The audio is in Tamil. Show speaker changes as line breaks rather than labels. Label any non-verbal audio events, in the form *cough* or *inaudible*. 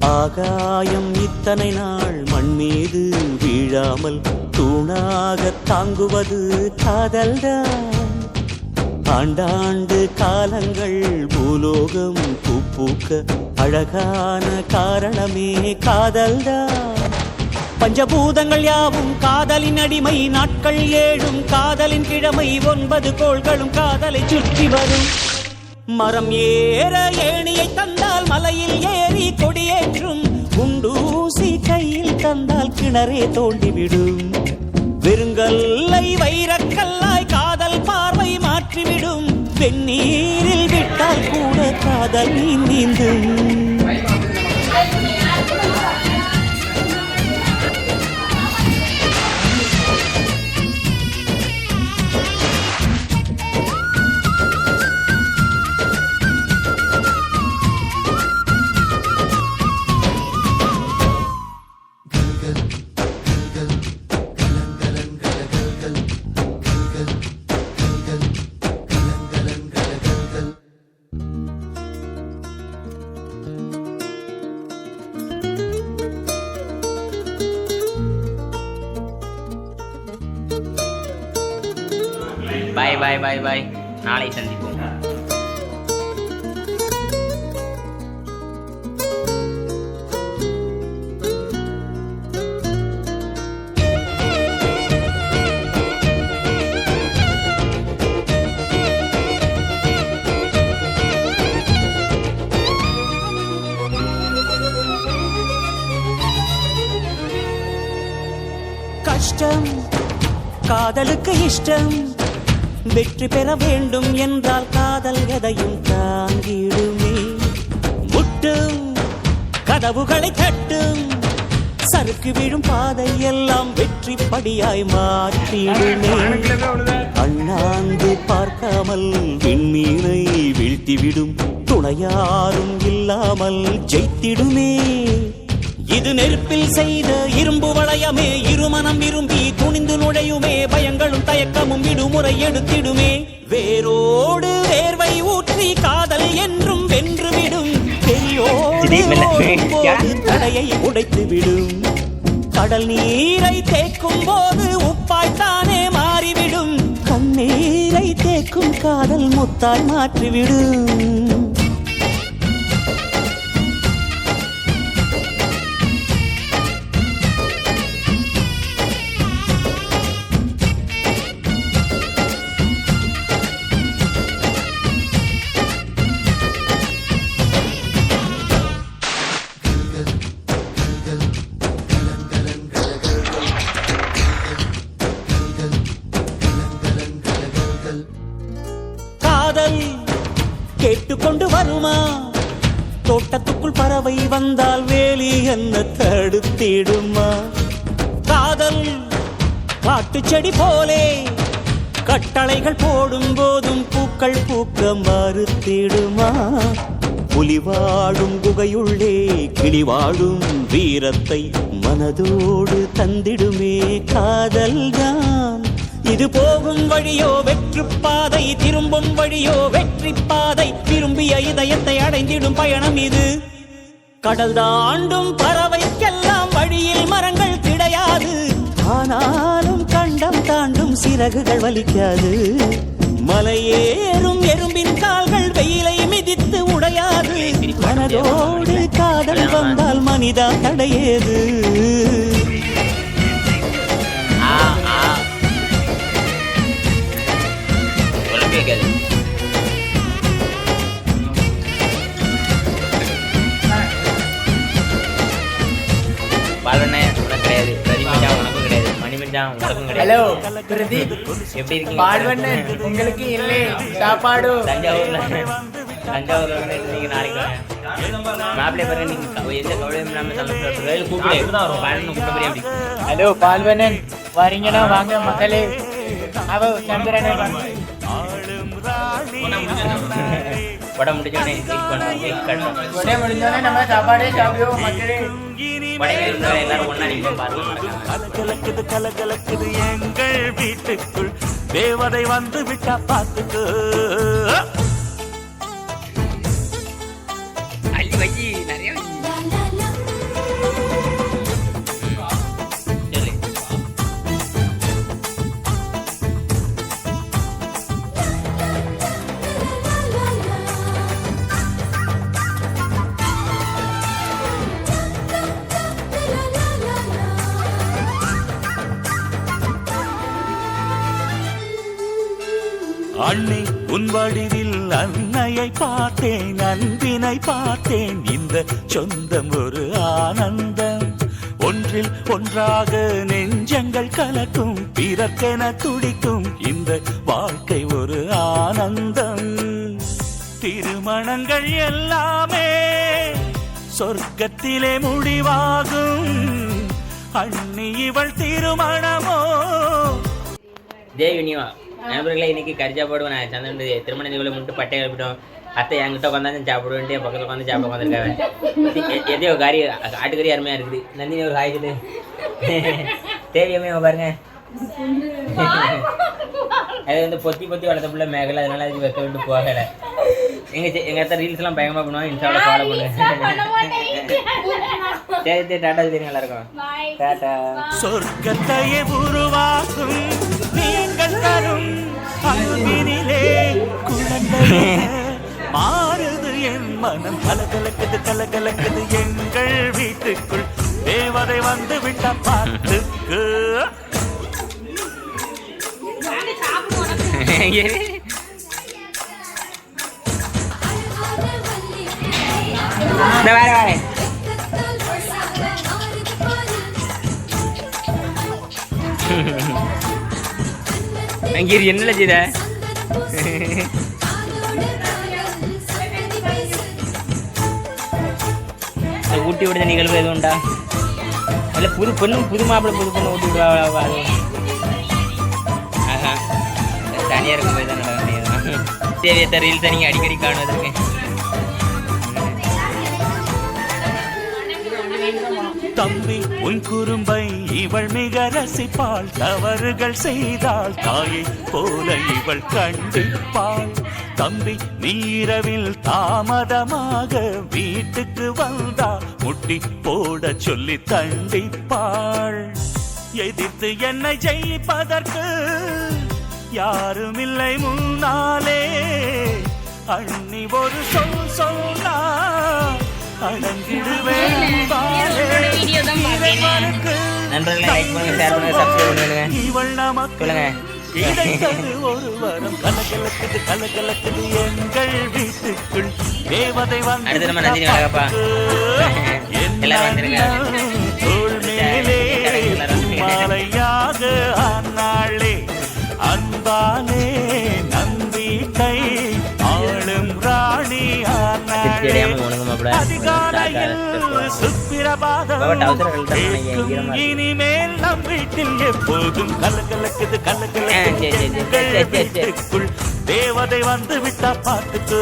ஆகாயம் இத்தனை நாள் மண் மீது வீழாமல் தூணாக தாங்குவது காதல்தான். ஆண்டாண்டு காலங்கள் பூலோகம் பூப்பூக்க அழகான காரணமே காதல்தான். பஞ்சபூதங்கள் யாவும் காதலின் அடிமை நாட்கள் ஏழும் காதலின் கிழமை ஒன்பது கோள்களும் காதலை சுற்றி வரும். மரம் ஏற ஏணியை தந்தால் மலையில் ஏறி கொடியேற்றும். குண்டூசி கையில் தந்தால் கிணறே தோண்டிவிடும். வெறுங்கல்லை வைரக்கல்லாய் காதல் பார்வை மாற்றிவிடும். வெந்நீரில் விட்டால் கூட காதல் நீந்தும்
பாய் பாய் பாய் பாய் நாளை சந்திப்போம்.
கஷ்டம் காதலுக்கு இஷ்டம். வெற்றி பெற வேண்டும் என்றால் காதல் எதையும் தாங்கிடுமே. முட்டும் கதவுகளை தட்டும் சறுக்கு விழும் பாதை எல்லாம் வெற்றி படியாய் மாற்றிடுமே. அண்ணாந்து பார்க்காமல் விண்மீனை வீழ்த்திவிடும் துணையாரும் இல்லாமல் ஜெயித்திடுமே. இது நெருப்பில் செய்த இரும்பு வளையமே இருமனம் விரும்பி நுழையுமே பயங்களும் தயக்கமும் விடுமுறை எடுத்திடுமே. வேரோடு வேர்வை ஊற்றி காதல் என்றும் வென்றுவிடும். *laughs* தடையை உடைத்து விடும் கடல் நீரை தேக்கும் போது உப்பாய்த்தானே மாறிவிடும். கண்ணீரை தேக்கும் காதல் முத்தாய் மாற்றிவிடும். காதல் கேட்டுக்கொண்டு வருமா? தோட்டத்துக்குள் பறவை வந்தால் வேலி என்ன தடுத்திடுமா? காதல் காட்டு செடி போலே கட்டளைகள் போடும் போதும் பூக்கள் பூக்க மறுத்திடுமா? புலி வாழும் குகையுள்ளே கிளி வாழும் வீரத்தை மனதோடு தந்திடுமே காதல்தான். இது போகும் வழியோ வெற்று பாதை திரும்பும் வழியோ வெற்றி பாதை. விரும்பிய இதயத்தை அடைந்திடும் பயணம் இது. கடல் தாண்டும் பறவைக்கெல்லாம் வழியில் மரங்கள் கிடையாது. ஆனாலும் கண்டம் தாண்டும் சிறகுகள் வலிக்காது. மலையேறும் எறும்பின் கால்கள் வெயிலை மிதித்து உடையாது. மனதோடு காதல் வந்தால் மனிதா தடையேது.
மணிமஞ்சா உனக்கும் கிடையாது
ஹலோ பிரதீப்.
எப்படி இருக்கீங்க?
பால்வண்ணன் உங்களுக்கு இல்லை. சாப்பாடு.
தஞ்சாவூர்ல தஞ்சாவூர்ல வந்து நீங்க நாளைக்கு. மாப்பிள்ளை பாருங்க நீங்க க- எந்த கவலையும் இல்லாம சந்தோஷப்படுறது கூப்பிடு. பாலன்னு கூப்பிட போறேன் அப்படி?
ஹலோ பால்வண்ணன். வரீங்கன்னா வாங்க மக்களே. அவ சந்திரனை
வடை முடிஞ்சோடனே வெயிட் பண்ணுறோம் வெயிட் கட்டுறோம்
வடை முடிஞ்சோடனே நம்ம சாப்பாடே சாப்பிடுவோம் மக்களே.
கலகலக்குது எங்கள் வீட்டுக்குள். தேவதை வந்து விட்டா பாத்துக்கு அள்ளி வை பார்த்துக்கோ
வடிவில் அன்னையை பார்த்தேன் அன்பினை பார்த்தேன். இந்த சொந்தம் ஒரு ஆனந்தம். ஒன்றில் ஒன்றாக நெஞ்சங்கள் கலக்கும் பிறக்கென துடிக்கும். இந்த வாழ்க்கை ஒரு ஆனந்தம். திருமணங்கள் எல்லாமே சொர்க்கத்திலே முடிவாகும். அண்ணி இவள் திருமணமோ?
தேவ் இனிவா நண்பர்களே இன்னைக்கு கறி சாப்பாடு நான் சந்திரன் திருமண நிகழ்வு மட்டும் பட்டை கிளப்பிட்டோம் அத்தை என்கிட்ட உட்காந்து சாப்பிடுவேன்ட்டு என் பக்கத்தில் உட்காந்து சாப்பிட உட்காந்துருக்காங்க எதையோ கறி ஆட்டுக்கறி அருமையாக இருக்குது. நந்தினி ஒரு காய் சொல்லு. தேவியமே பாருங்க. அது வந்து பொத்தி பொத்தி வளர்த்த பிள்ளை மேகலை அதனால அதுக்கு வைக்க விட்டு போகலை. எங்க செ- எங்க அத்தை ரீல்ஸ்லாம் பயங்கரமாக பண்ணுவோம் இன்ஸ்டாவில் ஃபாலோ பண்ணுவேன் சரி சரி டாட்டா சொல்லி நல்லா இருக்கும் டாட்டா
சொர்க்கத்தையே உருவாக்கும் அன்பினிலே குழந்தையே மாறுது என் மனம். கலகலக்குது கலகலக்குது எங்கள் வீட்டுக்குள். தேவதை வந்து விட்ட
வேற வேற. *laughs* அங்கே என்ன செய்த? ஊட்டி விடுத நிகழ்வு எதுவும் உண்டா? இல்லை புது பொண்ணும் புது மாப்பிள்ளை புது பொண்ணு ஊட்டி விடுவா அது. ஆஹா. தனியாக இருக்கும்போது தான் நடக்க முடியாது தேவையத்த ரீல்ஸை நீங்கள் அடிக்கடி காணுவதற்கு.
தம்பி உன் குறும்பை இவள் மிக ரசிப்பாள். தவறுகள் செய்தாள் தாயை போல இவள் கண்டிப்பாள். தம்பி நீரவில் தாமதமாக வீட்டுக்கு வந்தா முட்டி போட சொல்லி தண்டிப்பாள். எதிர்த்து என்னை ஜெயிப்பதற்கு யாருமில்லை முன்னாலே. அண்ணி ஒரு சொல் சொன்னா அடங்கிடுவேன் பாலே. இறைவனுக்கு
நண்பர்களே லைக் பண்ணுங்க ஷேர் பண்ணுங்க சப்ஸ்கிரைப் பண்ணுங்க. சொல்லுங்க.
கிடைத்தது ஒரு வரம் கலகலக்குது கலகலக்குது எங்கள் வீட்டுக்குள். தேவதை வந்து மேலே மாலையாக ஆனாளே அன்பாலே நம்பிக்கை ஆளும் ராணி ஆனாளே அதிகாலையில் சுப்பிரபாதம் இனிமேல் நம் வீட்டில் எப்போதும்
சரி.
வீட்டுக்குள் தேவதை வந்து விட்டா பார்த்துக்கு